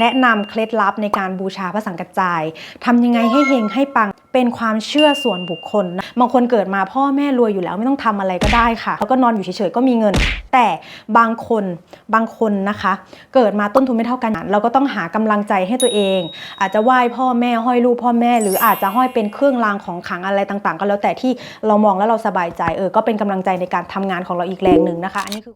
แนะนำเคล็ดลับในการบูชาพระสังกัจจายทำยังไงให้เฮงให้ปังเป็นความเชื่อส่วนบุคคลนะบางคนเกิดมาพ่อแม่รวยอยู่แล้วไม่ต้องทำอะไรก็ได้ค่ะแล้วก็นอนอยู่เฉยๆก็มีเงิน แต่บางคนบางคนนะคะ เกิดมาต้นทุนไม่เท่ากัน เราก็ต้องหากำลังใจให้ตัวเอง อาจจะไหว้พ่อแม่ห้อยลูกพ่อแม่ หรืออาจจะห้อยเป็นเครื่องรางของขลังอะไรต่างๆ ก็แล้วแต่ที่เรามองแล้วเราสบายใจเออก็เป็นกำลังใจในการทำงานของเราอีกแรงหนึ่งนะคะ อันนี้คือ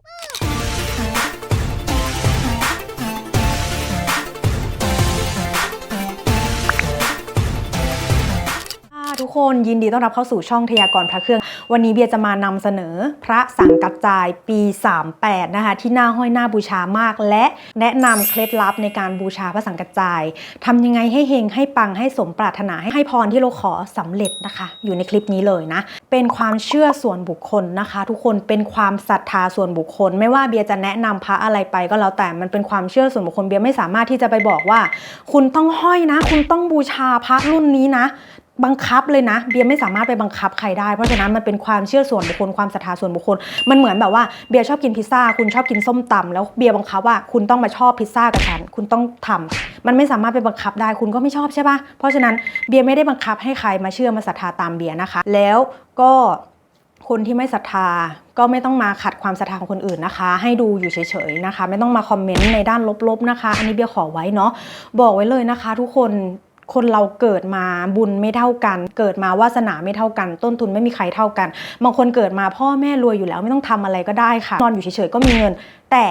ทุกคนยินดีต้อนรับเข้าสู่ช่องทยากรพระเครื่อง วันนี้เบียร์จะมานำเสนอพระสังกัจจายปี 38 นะคะ ที่น่าห้อยหน้าบูชามาก และแนะนำเคล็ดลับในการบูชาพระสังกัจจายทำยังไงให้เฮงให้ปังให้สมปรารถนาให้ให้พรที่เราขอสำเร็จนะคะ อยู่ในคลิปนี้เลยนะ เป็นความเชื่อส่วนบุคคลนะคะ ทุกคนเป็นความศรัทธาส่วนบุคคล ไม่ว่าเบียร์จะแนะนำพระอะไรไปก็แล้วแต่มันเป็นความเชื่อส่วนบุคคลเบียร์ไม่สามารถที่จะไปบอกว่า คุณต้องห้อยนะ คุณต้องบูชาพระรุ่นนี้นะ บังคับเลยนะ เบียร์ไม่สามารถไปบังคับใครได้ เพราะฉะนั้นมันเป็นความเชื่อส่วนบุคคลความศรัทธาส่วนบุคคล มันเหมือนแบบว่าเบียร์ชอบกินพิซซ่า คุณชอบกินส้มตำแล้วเบียร์บังคับว่าคุณต้องมาชอบพิซซ่ากับฉัน คุณต้องทำมันไม่สามารถไปบังคับได้ คุณก็ไม่ชอบใช่ปะเพราะฉะนั้นเบียร์ไม่ได้บังคับให้ใครมาเชื่อมาศรัทธาตามเบียร์นะคะ แล้วก็คนที่ไม่ศรัทธาก็ไม่ต้องมาขัดความศรัทธาของคนอื่นนะคะ ให้ดูอยู่เฉยๆนะคะ ไม่ต้องมาคอมเมนต์ในด้านลบๆนะคะ อันนี้เบียร์ขอไว้เนาะบอกไว้เลยนะคะ ทุกคน คนเราเกิดมาบุญไม่เท่ากัน เกิดมาวาสนาไม่เท่ากัน ต้นทุนไม่มีใครเท่ากัน บางคนเกิดมาพ่อแม่รวยอยู่แล้วไม่ต้องทำอะไรก็ได้ค่ะ นอนอยู่เฉยๆก็มีเงิน แต่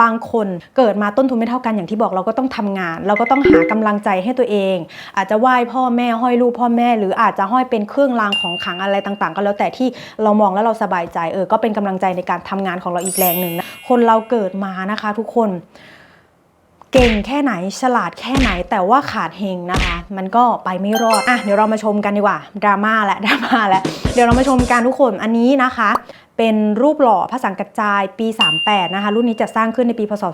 บางคนเกิดมาต้นทุนไม่เท่ากันอย่างที่บอกเราก็ต้องทำงาน เราก็ต้องหากำลังใจให้ตัวเอง อาจจะไหว้พ่อแม่ห้อยลูกพ่อแม่ หรืออาจจะห้อยเป็นเครื่องรางของขลังอะไรต่างๆ ก็แล้วแต่ที่เรามองแล้วเราสบายใจเออก็เป็นกำลังใจในการทำงานของเราอีกแรงหนึ่งนะคนเราเกิดมานะคะ ทุกคน เก่งแค่ไหนฉลาดแค่ไหนแต่ว่าขาดเฮงนะคะ มันก็ไปไม่รอดอะเดี๋ยวเรามาชมกันดีกว่าดราม่าและดราม่าและเดี๋ยวเรามาชมกันทุกคนอันนี้นะคะ เป็นรูปหล่อพระสังกัจจายปี 38 นะคะ รุ่นนี้จะสร้างขึ้นในปีพศ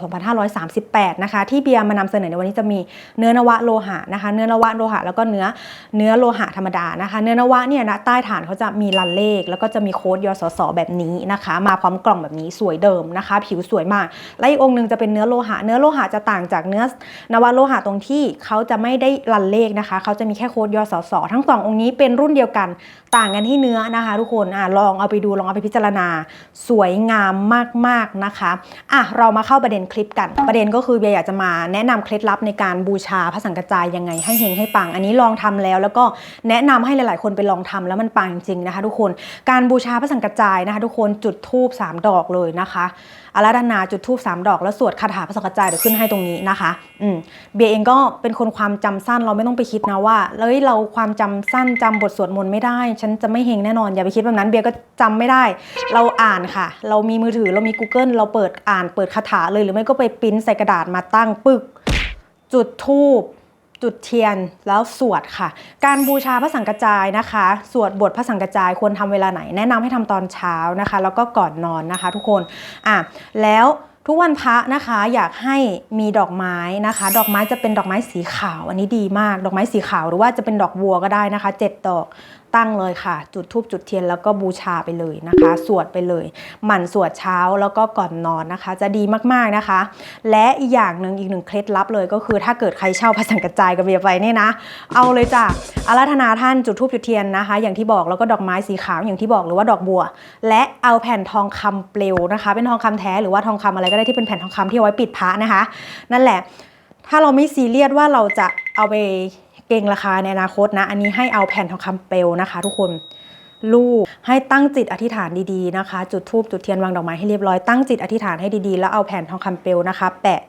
2538 นะคะ ที่เบียร์มานำเสนอในวันนี้จะมีเนื้อนวะโลหะนะคะ เนื้อนวะโลหะแล้วก็เนื้อเนื้อโลหะธรรมดานะคะ เนื้อนวะเนี่ยนะใต้ฐานเขาจะมีลันเลข แล้วก็จะมีโค้ดยสสแบบนี้นะคะ มาพร้อมกล่องแบบนี้สวยเดิมนะคะ ผิวสวยมาก และอีกองค์หนึ่งจะเป็นเนื้อโลหะ เนื้อโลหะจะต่างจากเนื้อนวะโลหะตรงที่เขาจะไม่ได้ลันเลขนะคะ เขาจะมีแค่โค้ดยสสทั้งสององค์นี้เป็นรุ่นเดียวกัน ต่างกันที่เนื้อนะคะ ทุกคนอะลองเอาไปดูลองเอาไปพิจารณาสวยงามมากๆนะคะอะเรามาเข้าประเด็นคลิปกัน ประเด็นก็คือเบียอยากจะมาแนะนำเคล็ดลับในการบูชาพระสังกัจจายยังไงให้เฮงให้ปัง อันนี้ลองทำแล้ว แล้วก็แนะนำให้หลาย ๆ คนไปลองทำแล้วมันปังจริงๆนะคะ ทุกคนการบูชาพระสังกัจจายนะคะ ทุกคนจุดธูปสามดอกเลยนะคะอาราธนาจุดธูปสามดอก แล้วสวดคาถาพระสังกัจายเดี๋ยวขึ้นให้ตรงนี้นะคะ อืมเบียเองก็เป็นคนความจำสั้นเราไม่ต้องไปคิดนะว่าเฮ้ยเราความจำสั้นจำบทสวดมนต์ไม่ได้ ฉันจะไม่เฮงแน่นอนอย่าไปคิดแบบนั้นเบียก็จำไม่ได้ เราอ่านค่ะ เรามีมือถือเรามี Google เราเปิดอ่านเปิดคาถาเลยหรือไม่ก็ไปปริ้นใส่กระดาษมาตั้งปึก จุดธูป จุดเทียนแล้วสวดค่ะ การบูชาพระสังกจายนะคะ สวดบทพระสังกจายควรทำเวลาไหน แนะนำให้ทำตอนเช้านะคะ แล้วก็ก่อนนอนนะคะ ทุกคนอะแล้วทุกวันพระนะคะอยากให้มีดอกไม้นะคะ ดอกไม้จะเป็นดอกไม้สีขาว อันนี้ดีมาก ดอกไม้สีขาวหรือว่าจะเป็นดอกบัวก็ได้นะคะเจ็ดดอก ตั้งเลยค่ะ จุดธูปจุดเทียนแล้วก็บูชาไปเลยนะคะ สวดไปเลย หมั่นสวดเช้าแล้วก็ก่อนนอนนะคะ จะดีมากๆนะคะ และอีกอย่างหนึ่งอีกหนึ่งเคล็ดลับเลยก็คือ ถ้าเกิดใครเช่าพระสังกัจจายกับเบียไปเนี่ยนะ เอาเลยจ้ะอาราธนาท่านจุดธูปจุดเทียนนะคะ อย่างที่บอกแล้วก็ดอกไม้สีขาวอย่างที่บอกหรือว่าดอกบัว และเอาแผ่นทองคำเปลวนะคะ เป็นทองคำแท้หรือว่าทองคำอะไรก็ได้ที่เป็นแผ่นทองคำที่เอาไว้ปิดพระนะคะ นั่นแหละ ถ้าเราไม่ซีเรียสว่าเราจะเอาไป เก่งราคาในอนาคตนะ อันนี้ให้เอาแผ่นทองคำเปลวนะคะ ทุกคนลูกให้ตั้งจิตอธิษฐานดีๆนะคะ จุดธูปจุดเทียนวางดอกไม้ให้เรียบร้อยตั้งจิตอธิษฐานให้ดีๆ แล้วเอาแผ่นทองคำเปลวนะคะ แปะ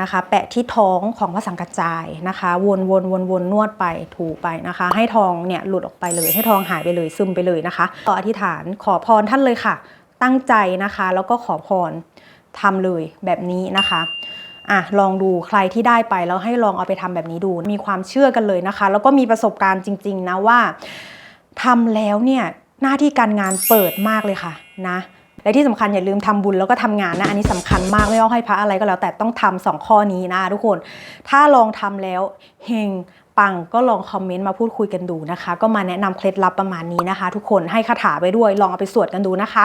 นะคะ แปะที่ท้องของพระสังกัจจายนะคะ วนวนวนวนนวดไปถูไปนะคะ ให้ทองเนี่ยหลุดออกไปเลย ให้ทองหายไปเลยซึมไปเลยนะคะต่ออธิษฐานขอพรท่านเลยค่ะ ตั้งใจนะคะ แล้วก็ขอพรทำเลยแบบนี้นะคะ อะลองดูใครที่ได้ไปแล้วให้ลองเอาไปทำแบบนี้ดู มีความเชื่อกันเลยนะคะ แล้วก็มีประสบการณ์จริง ๆ นะว่าทำแล้วเนี่ยหน้าที่การงานเปิดมากเลยค่ะนะและที่สำคัญอย่าลืมทำบุญแล้วก็ทำงานนะ อันนี้สำคัญมากไม่ว่าให้พระอะไรก็แล้วแต่ต้องทำสองข้อนี้นะทุกคน ถ้าลองทำแล้วเฮง ปังก็ลองคอมเมนต์มาพูดคุยกันดูนะคะ ก็มาแนะนำเคล็ดลับประมาณนี้นะคะ ทุกคนให้คาถาไปด้วยลองเอาไปสวดกันดูนะคะ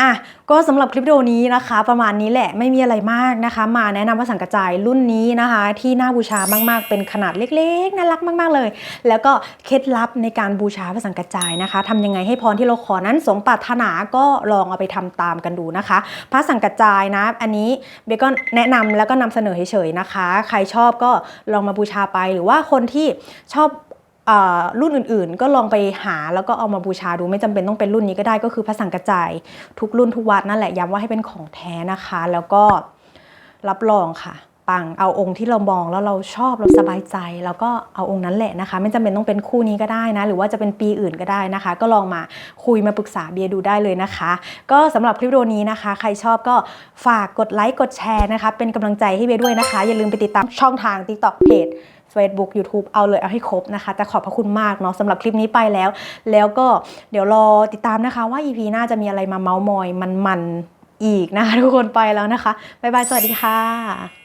อะก็สำหรับคลิปวิดีโอนี้นะคะ ประมาณนี้แหละไม่มีอะไรมากนะคะ มาแนะนำพระสังกระจายรุ่นนี้นะคะ ที่น่าบูชามากๆ เป็นขนาดเล็กๆน่ารักมาก ๆเลย แล้วก็เคล็ดลับในการบูชาพระสังกระจายนะคะทำยังไงให้พรที่เราขอนั้นสมปรารถนาก็ลองเอาไปทำตามกันดูนะคะ พระสังกระจายนะ อันนี้เบก็แนะนำแล้วก็นำเสนอเฉยๆนะคะ ใครชอบก็ลองมาบูชาไปหรือว่าคนที่ชอบเออรุ่นอื่นๆ ก็ลองไปหาแล้วก็เอามาบูชาดูไม่จำเป็นต้องเป็นรุ่นนี้ก็ได้ก็คือพระสังกระจายทุกรุ่นทุกวัดนั่นแหละย้ำว่าให้เป็นของแท้นะคะ แล้วก็รับรองค่ะ ปังเอาองค์ที่เรามองแล้วเราชอบเราสบายใจ แล้วก็เอาองค์นั้นแหละนะคะ ไม่จำเป็นต้องเป็นคู่นี้ก็ได้นะ หรือว่าจะเป็นปีอื่นก็ได้นะคะ ก็ลองมาคุยมาปรึกษาเบียดูได้เลยนะคะ ก็สำหรับคลิปวิดีโอนี้นะคะ ใครชอบก็ฝากกดไลค์กดแชร์นะคะ เป็นกำลังใจให้เบียด้วยนะคะ อย่าลืมไปติดตามช่องทาง TikTok เพจ Facebook YouTube เอาเลยเอาให้ครบนะคะ แต่ขอบพระคุณมากเนาะสำหรับคลิปนี้ไปแล้ว แล้วก็เดี๋ยวรอติดตามนะคะว่า EP หน้าจะมีอะไรมาเมาส์มอยมันๆอีกนะคะทุกคนไปแล้วนะคะบ๊ายบายสวัสดีค่ะ